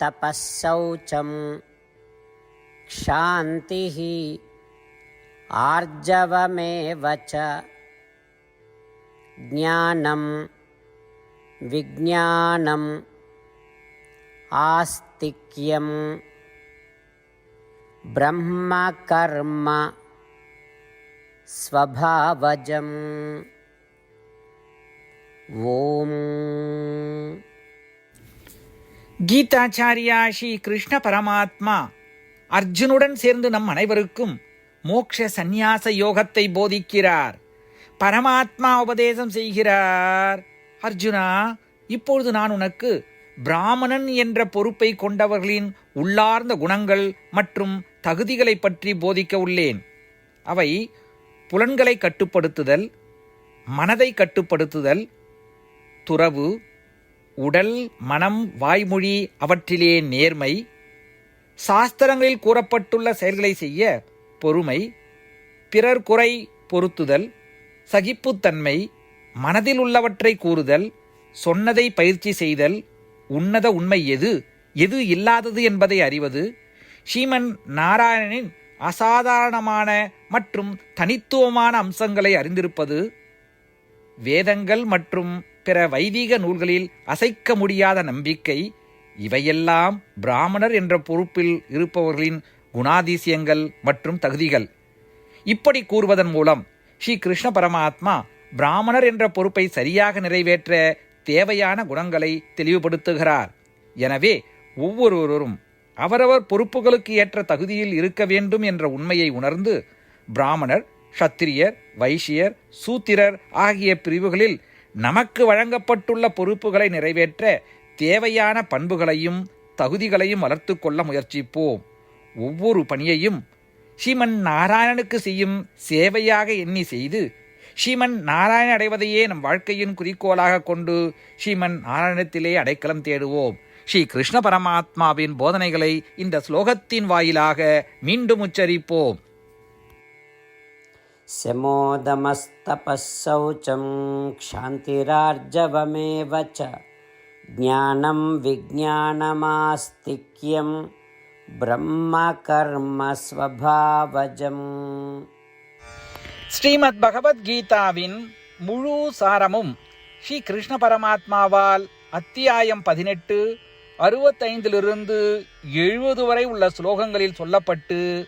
तपःशौचं क्षान्तिः आर्जवमेव च ज्ञानं विज्ञानम् आस्तिक्यं ब्रह्मकर्म स्वभावजम्। ॐ கீதாச்சாரியா ஸ்ரீ கிருஷ்ண பரமாத்மா. அர்ஜுனுடன் சேர்ந்து நம் அனைவருக்கும் மோக்ஷ சந்நியாச யோகத்தை போதிக்கிறார். பரமாத்மா உபதேசம் செய்கிறார். அர்ஜுனா இப்பொழுது நான் உனக்கு பிராமணன் என்ற பொறுப்பை கொண்டவர்களின் உள்ளார்ந்த குணங்கள் மற்றும் தகுதிகளை பற்றி போதிக்க உள்ளேன். அவை புலன்களை கட்டுப்படுத்துதல் மனதை கட்டுப்படுத்துதல் துறவு உடல் மனம் வாய்மொழி அவற்றிலே நேர்மை சாஸ்திரங்களில் கூறப்பட்டுள்ள செயல்களை செய்ய பொறுமை பிறர் குறை பொருத்துதல் சகிப்புத்தன்மை மனதில் உள்ளவற்றை கூறுதல் சொன்னதை பயிற்சி செய்தல் உன்னத உண்மை எது எது இல்லாதது என்பதை அறிவது ஸ்ரீமன் நாராயணனின் அசாதாரணமான மற்றும் தனித்துவமான அம்சங்களை அறிந்திருப்பது வேதங்கள் மற்றும் பிற வைதிக நூல்களில் அசைக்க முடியாத நம்பிக்கை இவையெல்லாம் பிராமணர் என்ற பொறுப்பில் இருப்பவர்களின் குணாதிசயங்கள் மற்றும் தகுதிகள். இப்படி கூறுவதன் மூலம் ஸ்ரீ கிருஷ்ண பரமாத்மா பிராமணர் என்ற பொறுப்பை சரியாக நிறைவேற்ற தேவையான குணங்களை தெளிவுபடுத்துகிறார். எனவே ஒவ்வொருவரும் அவரவர் பொறுப்புகளுக்கு ஏற்ற தகுதியில் இருக்க வேண்டும் என்ற உண்மையை உணர்ந்து பிராமணர் சத்திரியர் வைஷ்யர் சூத்திரர் ஆகிய பிரிவுகளில் நமக்கு வழங்கப்பட்டுள்ள பொறுப்புகளை நிறைவேற்ற தேவையான பண்புகளையும் தகுதிகளையும் வளர்த்து கொள்ள முயற்சிப்போம். ஒவ்வொரு பணியையும் ஸ்ரீமன் நாராயணனுக்கு செய்யும் சேவையாக எண்ணி செய்து ஸ்ரீமன் நாராயண அடைவதையே நம் வாழ்க்கையின் குறிக்கோளாக கொண்டு ஸ்ரீமன் நாராயணத்திலே அடைக்கலம் தேடுவோம். ஸ்ரீ கிருஷ்ண பரமாத்மாவின் போதனைகளை இந்த ஸ்லோகத்தின் வாயிலாக மீண்டும் உச்சரிப்போம். शमोदमस्तपः शौचं क्षान्तिरार्जवमेव च ज्ञानं विज्ञानमास्तिक्यं ब्रह्मकर्मस्वभावजम् ஸ்ரீமத் பகவத்கீதாவின் முழு சாரமும் ஸ்ரீ கிருஷ்ண பரமாத்மாவால் அத்தியாயம் பதினெட்டு அறுபத்தைந்திலிருந்து எழுபது வரை உள்ள ஸ்லோகங்களில் சொல்லப்பட்டு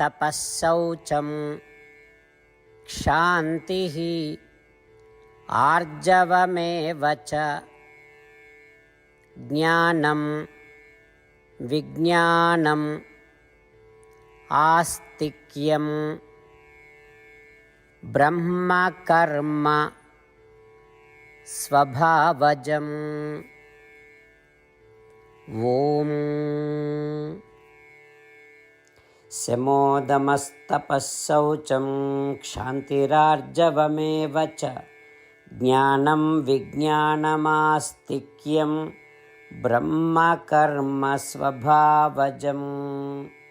तपःशौचं क्षान्तिः आर्जवमेव च ज्ञानं विज्ञानम् आस्तिक्यं ब्रह्मकर्म स्वभावजम्। ॐ शमोदमस्तपःशौचं क्षान्तिरार्जवमेव च। ज्ञानं विज्ञानमास्तिक्यं ब्रह्मकर्मस्वभावजम्।